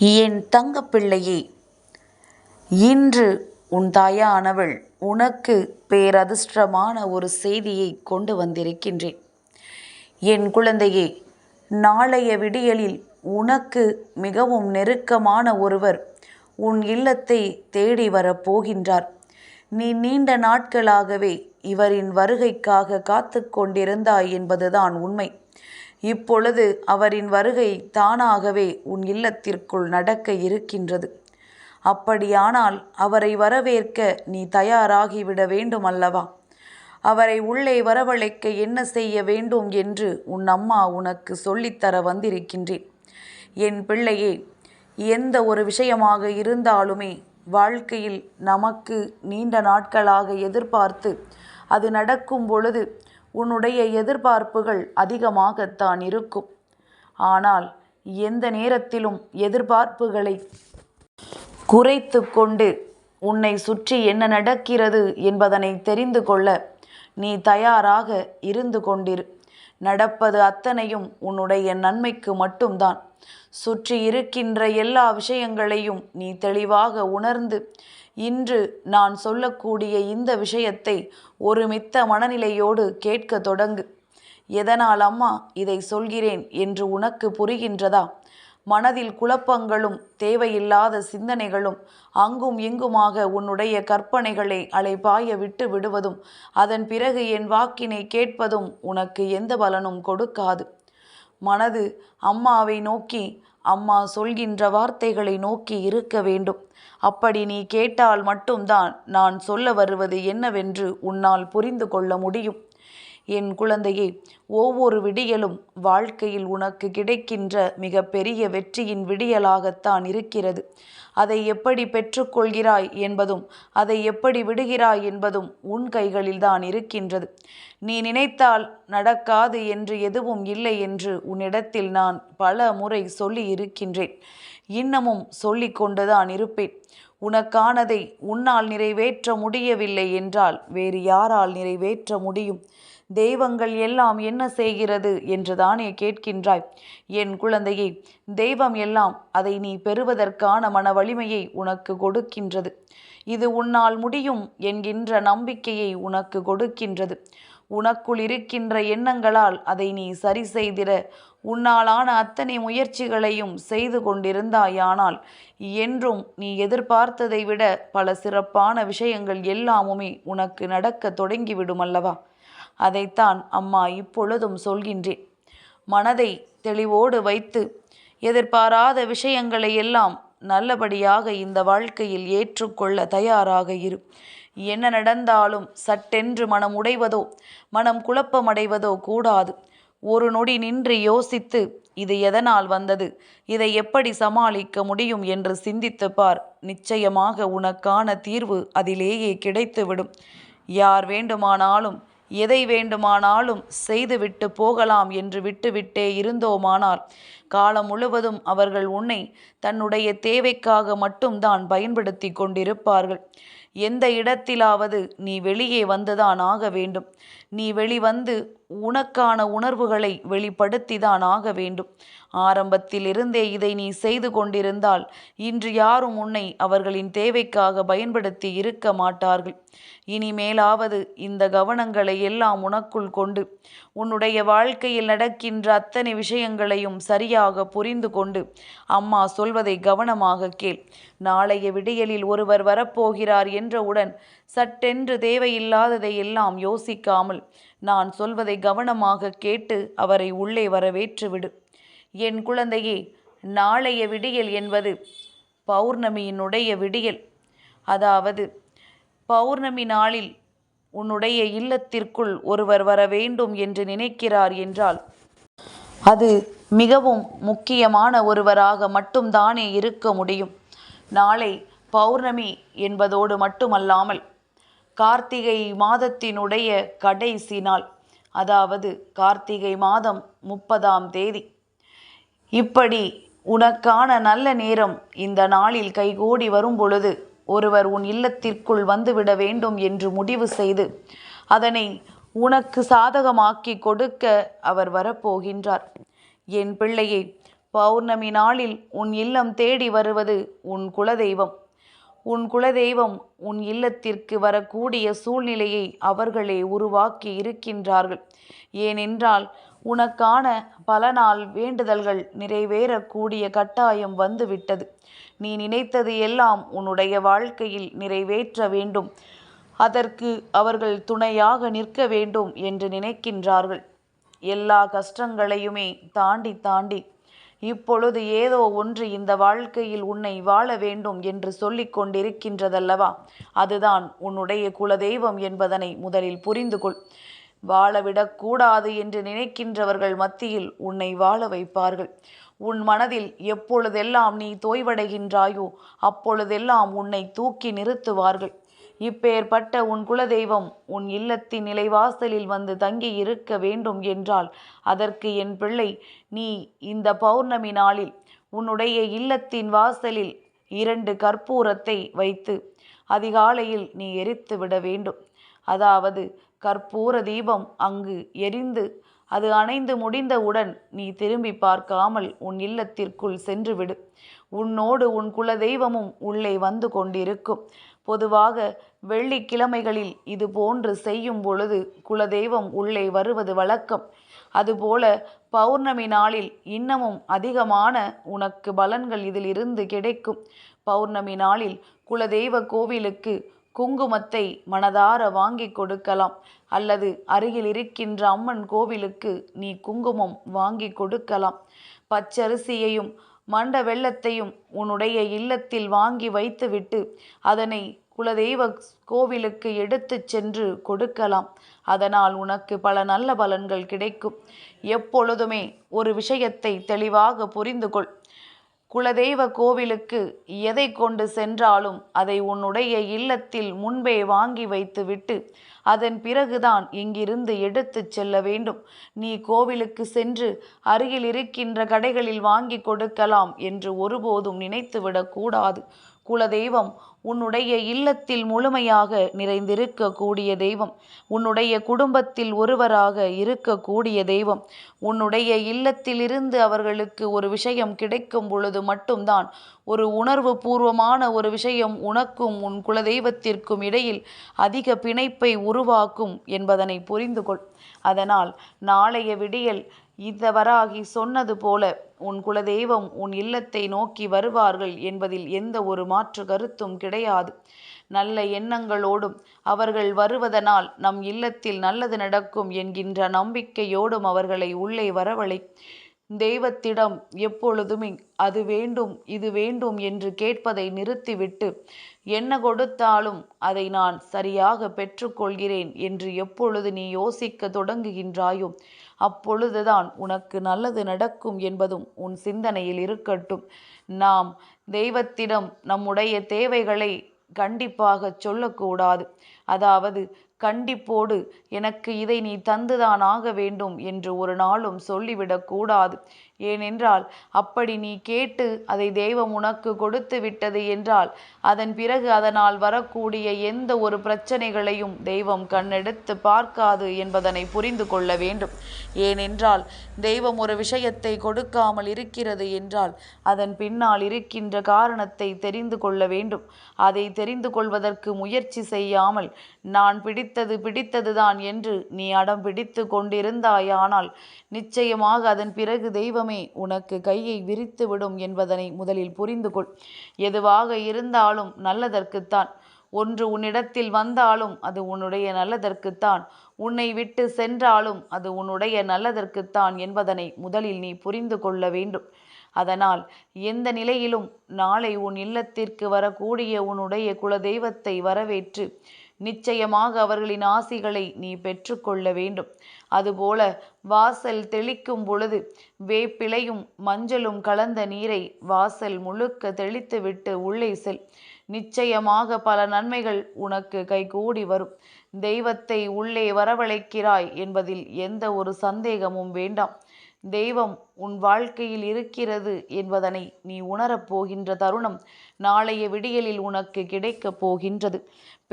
என் தங்கப்பிள்ளையே இன்று உன் தாயானவள் உனக்கு பேரதிர்ஷ்டமான ஒரு செய்தியை கொண்டு வந்திருக்கின்றேன். என் குழந்தையே நாளைய விடியலில் உனக்கு மிகவும் நெருக்கமான ஒருவர் உன் இல்லத்தை தேடி வரப்போகின்றார் நீ நீண்ட நாட்களாகவே இவரின் வருகைக்காக காத்து கொண்டிருந்தாய் என்பதுதான் உண்மை. இப்பொழுது அவரின் வருகை தானாகவே உன் இல்லத்திற்குள் நடக்க இருக்கின்றது. அப்படியானால் அவரை வரவேற்க நீ தயாராகிவிட வேண்டும் அல்லவா அவரை உள்ளே வரவழைக்க என்ன செய்ய வேண்டும் என்று உன் அம்மா உனக்கு சொல்லித்தர வந்திருக்கின்றேன். என் பிள்ளையே எந்த ஒரு விஷயமாக இருந்தாலுமே வாழ்க்கையில் நமக்கு நீண்ட நாட்களாக எதிர்பார்த்து அது நடக்கும் பொழுது உன்னுடைய எதிர்பார்ப்புகள் அதிகமாகத்தான் இருக்கும். ஆனால் எந்த நேரத்திலும் எதிர்பார்ப்புகளை குறைத்து கொண்டு உன்னை சுற்றி என்ன நடக்கிறது என்பதனை தெரிந்து கொள்ள நீ தயாராக இருந்து கொண்டிரு. நடப்பது அத்தனையும் உன்னுடைய நன்மைக்கு மட்டும்தான். சுற்றி இருக்கின்ற எல்லா விஷயங்களையும் நீ தெளிவாக உணர்ந்து இன்று நான் சொல்லக்கூடிய இந்த விஷயத்தை ஒரு மித்த மனநிலையோடு கேட்க தொடங்கு. எதனால் அம்மா இதை சொல்கிறேன் என்று உனக்கு புரிகின்றதா? மனதில் குழப்பங்களும் தேவையில்லாத சிந்தனைகளும் அங்கும் இங்குமாக உன்னுடைய கற்பனைகளை அலைபாய விட்டு விடுவதும் அதன் பிறகு என் வாக்கினை கேட்பதும் உனக்கு எந்த பலனும் கொடுக்காது. மனது அம்மாவை நோக்கி அம்மா சொல்கின்ற வார்த்தைகளை நோக்கி இருக்க வேண்டும். அப்படி நீ கேட்டால் மட்டும்தான் நான் சொல்ல வருவது என்னவென்று உன்னால் புரிந்து கொள்ள முடியும். என் குழந்தையே ஒவ்வொரு விடியலும் வாழ்க்கையில் உனக்கு கிடைக்கின்ற மிக பெரிய வெற்றியின் விடியலாகத்தான் இருக்கிறது. அதை எப்படி பெற்றுக்கொள்கிறாய் என்பதும் அதை எப்படி விடுகிறாய் என்பதும் உன் கைகளில்தான் இருக்கின்றது. நீ நினைத்தால் நடக்காது என்று எதுவும் இல்லை என்று உன்னிடத்தில் நான் பல முறை சொல்லி இருக்கின்றேன். இன்னமும் சொல்லிக் கொண்டுதான் இருப்பேன். உனக்கானதை உன்னால் நிறைவேற்ற முடியவில்லை என்றால் வேறு யாரால் நிறைவேற்ற முடியும்? தெய்வங்கள் எல்லாம் என்ன செய்கிறது என்று தானே கேட்கின்றாய். என் குழந்தையே தெய்வம் எல்லாம் அதை நீ பெறுவதற்கான மன வலிமையை உனக்கு கொடுக்கின்றது. இது உன்னால் முடியும் என்கின்ற நம்பிக்கையை உனக்கு கொடுக்கின்றது. உனக்குள் இருக்கின்ற எண்ணங்களால் அதை நீ சரி செய்திட. உன்னாலான அத்தனை முயற்சிகளையும் செய்து கொண்டிருந்தாயானால் என்றும் நீ எதிர்பார்த்ததை விட பல சிறப்பான விஷயங்கள் எல்லாமுமே உனக்கு நடக்க தொடங்கிவிடும் அல்லவா அதைத்தான் அம்மா இப்பொழுதும் சொல்கின்றேன். மனதை தெளிவோடு வைத்து எதிர்பாராத விஷயங்களை எல்லாம் நல்லபடியாக இந்த வாழ்க்கையில் ஏற்றுக்கொள்ள தயாராக இரு. என்ன நடந்தாலும் சட்டென்று மனம் உடைவதோ மனம் குழப்பமடைவதோ கூடாது. ஒரு நொடி நின்று யோசித்து இது எதனால் வந்தது? இதை எப்படி சமாளிக்க முடியும் என்று சிந்தித்து பார். நிச்சயமாக உனக்கான தீர்வு அதிலேயே கிடைத்துவிடும். யார் வேண்டுமானாலும் எதை வேண்டுமானாலும் செய்துவிட்டு போகலாம் என்று விட்டுவிட்டே இருந்தோமானால் காலம் முழுவதும் அவர்கள் உன்னை தன்னுடைய தேவைக்காக மட்டும்தான் பயன்படுத்தி கொண்டிருப்பார்கள். எந்த இடத்திலாவது நீ வெளியே வந்துதான் ஆக வேண்டும். நீ வெளிவந்து உனக்கான உணர்வுகளை வெளிப்படுத்திதான் ஆக வேண்டும். ஆரம்பத்தில் இருந்தே இதை நீ செய்து கொண்டிருந்தால் இன்று யாரும் உன்னை அவர்களின் தேவைக்காக பயன்படுத்தி இருக்க மாட்டார்கள். இனிமேலாவது இந்த கவனங்களை எல்லாம் உனக்குள் கொண்டு உன்னுடைய வாழ்க்கையில் நடக்கின்ற அத்தனை விஷயங்களையும் சரியாக புரிந்து கொண்டு அம்மா சொல்வதை கவனமாக கேள். நாளைய விடியலில் ஒருவர் வரப்போகிறார் என்றவுடன் சட்டென்று தேவையில்லாததை எல்லாம் யோசிக்காமல் நான் சொல்வதை கவனமாக கேட்டு அவரை உள்ளே வரவேற்றுவிடு. என் குழந்தையே நாளைய விடியல் என்பது பௌர்ணமியினுடைய விடியல். அதாவது பௌர்ணமி நாளில் உன்னுடைய இல்லத்திற்குள் ஒருவர் வர வேண்டும் என்று நினைக்கிறார் என்றால் அது மிகவும் முக்கியமான ஒருவராக மட்டும்தானே இருக்க முடியும். நாளை பௌர்ணமி என்பதோடு மட்டுமல்லாமல் கார்த்திகை மாதத்தினுடைய கடைசி நாள் அதாவது கார்த்திகை மாதம் முப்பதாம் தேதி. இப்படி உனக்கான நல்ல நேரம் இந்த நாளில் கைகூடி வரும் பொழுது ஒருவர் உன் இல்லத்திற்குள் வந்துவிட வேண்டும் என்று முடிவு செய்து அதனை உனக்கு சாதகமாக்கி கொடுக்க அவர் வரப்போகின்றார். என் பிள்ளையை பௌர்ணமி நாளில் உன் இல்லம் தேடி வருவது உன் குலதெய்வம். உன் குலதெய்வம் உன் இல்லத்திற்கு வரக்கூடிய சூழ்நிலையை அவர்களே உருவாக்கி இருக்கின்றார்கள். ஏனென்றால் உனக்கான பல நாள் வேண்டுதல்கள் நிறைவேறக்கூடிய கட்டாயம் வந்துவிட்டது. நீ நினைத்தது எல்லாம் உன்னுடைய வாழ்க்கையில் நிறைவேற்ற வேண்டும். அதற்கு அவர்கள் துணையாக நிற்க வேண்டும் என்று நினைக்கின்றார்கள். எல்லா கஷ்டங்களையுமே தாண்டி தாண்டி இப்பொழுது ஏதோ ஒன்று இந்த வாழ்க்கையில் உன்னை வாழ வேண்டும் என்று சொல்லிக் கொண்டிருக்கின்றதல்லவா? அதுதான் உன்னுடைய குலதெய்வம் என்பதனை முதலில் புரிந்து கொள். வாழவிடக்கூடாது என்று நினைக்கின்றவர்கள் மத்தியில் உன்னை வாழ வைப்பார்கள். உன் மனதில் எப்பொழுதெல்லாம் நீ தோய்வடைகின்றாயோ அப்பொழுதெல்லாம் உன்னை தூக்கி நிறுத்துவார்கள். இப்பேற்பட்ட உன் குலதெய்வம் உன் இல்லத்தின் நிலைவாசலில் வந்து தங்கி இருக்க வேண்டும் என்றால் அதற்கு என் பிள்ளை நீ இந்த பௌர்ணமி நாளில் உன்னுடைய இல்லத்தின் வாசலில் இரண்டு கற்பூரத்தை வைத்து அதிகாலையில் நீ எரித்து விட வேண்டும். அதாவது கற்பூர தீபம் அங்கு எரிந்து அது அணைந்து முடிந்தவுடன் நீ திரும்பி பார்க்காமல் உன் இல்லத்திற்குள் சென்றுவிடு. உன்னோடு உன் குலதெய்வமும் உள்ளே வந்து கொண்டிருக்கும். பொதுவாக வெள்ளிக்கிழமைகளில் இது போன்று செய்யும் பொழுது குலதெய்வம் உள்ளே வருவது வழக்கம். அதுபோல பௌர்ணமி நாளில் இன்னமும் அதிகமான உனக்கு பலன்கள் இதில் இருந்து கிடைக்கும். பௌர்ணமி நாளில் குலதெய்வ கோவிலுக்கு குங்குமத்தை மனதார வாங்கி கொடுக்கலாம். அல்லது அருகில் இருக்கின்ற அம்மன் கோவிலுக்கு நீ குங்குமம் வாங்கி கொடுக்கலாம். பச்சரிசியையும் மண்ட வெள்ளத்தையும் உன்னுடைய இல்லத்தில் வாங்கி வைத்துவிட்டு அதனை குலதெய்வ கோவிலுக்கு எடுத்து சென்று கொடுக்கலாம். அதனால் உனக்கு பல நல்ல பலன்கள் கிடைக்கும். எப்பொழுதுமே ஒரு விஷயத்தை தெளிவாக புரிந்து கொள் குலதெய்வ கோவிலுக்கு எதை கொண்டு சென்றாலும் அதை உன்னுடைய இல்லத்தில் முன்பே வாங்கி வைத்துவிட்டு அதன் பிறகுதான் இங்கிருந்து எடுத்துச் செல்ல வேண்டும். நீ கோவிலுக்கு சென்று அருகில் இருக்கின்ற கடைகளில் வாங்கி கொடுக்கலாம் என்று ஒருபோதும் நினைத்துவிடக்கூடாது குலதெய்வம் உன்னுடைய இல்லத்தில் முழுமையாக நிறைந்திருக்கக்கூடிய தெய்வம். உன்னுடைய குடும்பத்தில் ஒருவராக இருக்கக்கூடிய தெய்வம். உன்னுடைய இல்லத்திலிருந்து அவர்களுக்கு ஒரு விஷயம் கிடைக்கும் பொழுது மட்டும்தான் ஒரு உணர்வு பூர்வமான ஒரு விஷயம் உனக்கும் உன் குலதெய்வத்திற்கும் இடையில் அதிக பிணைப்பை உருவாக்கும் என்பதனை புரிந்து கொள் அதனால் நாளைய விடியல் இந்த வராகி சொன்னது போல உன் குலதெய்வம் உன் இல்லத்தை நோக்கி வருவார்கள் என்பதில் எந்த ஒரு மாற்று கருத்தும் கிடையாது. நல்ல எண்ணங்களோடும் அவர்கள் வருவதனால் நம் இல்லத்தில் நல்லது நடக்கும் என்கின்ற நம்பிக்கையோடும் அவர்களை உள்ளே வரவழை. தெய்வத்திடம் எப்பொழுதுமே அது வேண்டும் இது வேண்டும் என்று கேட்பதை நிறுத்திவிட்டு என்ன கொடுத்தாலும் அதை நான் சரியாக பெற்றுக்கொள்கிறேன் என்று எப்பொழுது நீ யோசிக்க தொடங்குகின்றாயோ அப்பொழுதுதான் உனக்கு நல்லது நடக்கும் என்பதும் உன் சிந்தனையில் இருக்கட்டும். நாம் தெய்வத்திடம் நம்முடைய தேவைகளை கண்டிப்பாக சொல்லக்கூடாது. அதாவது கண்டிப்போடு எனக்கு இதை நீ தந்துதான் ஆக வேண்டும் என்று ஒரு நாளும் சொல்லிவிடக்கூடாது. ஏனென்றால் அப்படி நீ கேட்டு அதை தெய்வம் உனக்கு கொடுத்து விட்டது என்றால் அதன் பிறகு அதனால் வரக்கூடிய எந்த ஒரு பிரச்சனைகளையும் தெய்வம் கண்ணெடுத்து பார்க்காது என்பதனை புரிந்து கொள்ள வேண்டும். ஏனென்றால் தெய்வம் ஒரு விஷயத்தை கொடுக்காமல் இருக்கிறது என்றால் அதன் பின்னால் இருக்கின்ற காரணத்தை தெரிந்து கொள்ள வேண்டும். அதை தெரிந்து கொள்வதற்கு முயற்சி செய்யாமல் நான் பிடித்தது பிடித்ததுதான் என்று நீ அடம் பிடித்து கொண்டிருந்தாயானால் நிச்சயமாக அதன் பிறகு தெய்வம் உனக்கு கையை விரித்து விடும் என்பதனை முதலில் புரிந்து கொள். எதுவாக இருந்தாலும் நல்லதற்குத்தான். ஒன்று உன்னிடத்தில் வந்தாலும் அது உன்னுடைய நல்லதற்குத்தான். உன்னை விட்டு சென்றாலும் அது உன்னுடைய நல்லதற்குத்தான் என்பதனை முதலில் நீ புரிந்து கொள்ள வேண்டும். அதனால் எந்த நிலையிலும் நாளை உன் இல்லத்திற்கு வரக்கூடிய உன்னுடைய குலதெய்வத்தை வரவேற்று நிச்சயமாக அவர்களின் ஆசிகளை நீ பெற்றுக்கொள்ள வேண்டும். அதுபோல வாசல் தெளிக்கும் பொழுது வேப்பிலையும் மஞ்சளும் கலந்த நீரை வாசல் முழுக்க தெளித்துவிட்டு உள்ளே செல். நிச்சயமாக பல நன்மைகள் உனக்கு கைகூடி வரும். தெய்வத்தை உள்ளே வரவழைக்கிறாய் என்பதில் எந்த ஒரு சந்தேகமும் வேண்டாம். தெய்வம் உன் வாழ்க்கையில் இருக்கிறது என்பதனை நீ உணரப் போகின்ற தருணம் நாளைய விடியலில் உனக்கு கிடைக்கப் போகின்றது.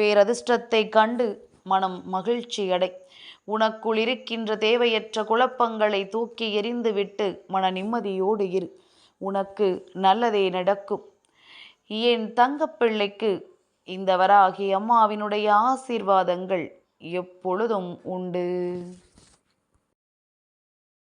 பேரதிர்ஷ்டத்தை கண்டு மனம் மகிழ்ச்சியடை. உனக்குள் இருக்கின்ற தேவையற்ற குழப்பங்களை தூக்கி எறிந்துவிட்டு மன நிம்மதியோடு இரு. உனக்கு நல்லதே நடக்கும். என் தங்கப்பிள்ளைக்கு இந்த வராகி அம்மாவினுடைய ஆசீர்வாதங்கள் எப்பொழுதும் உண்டு.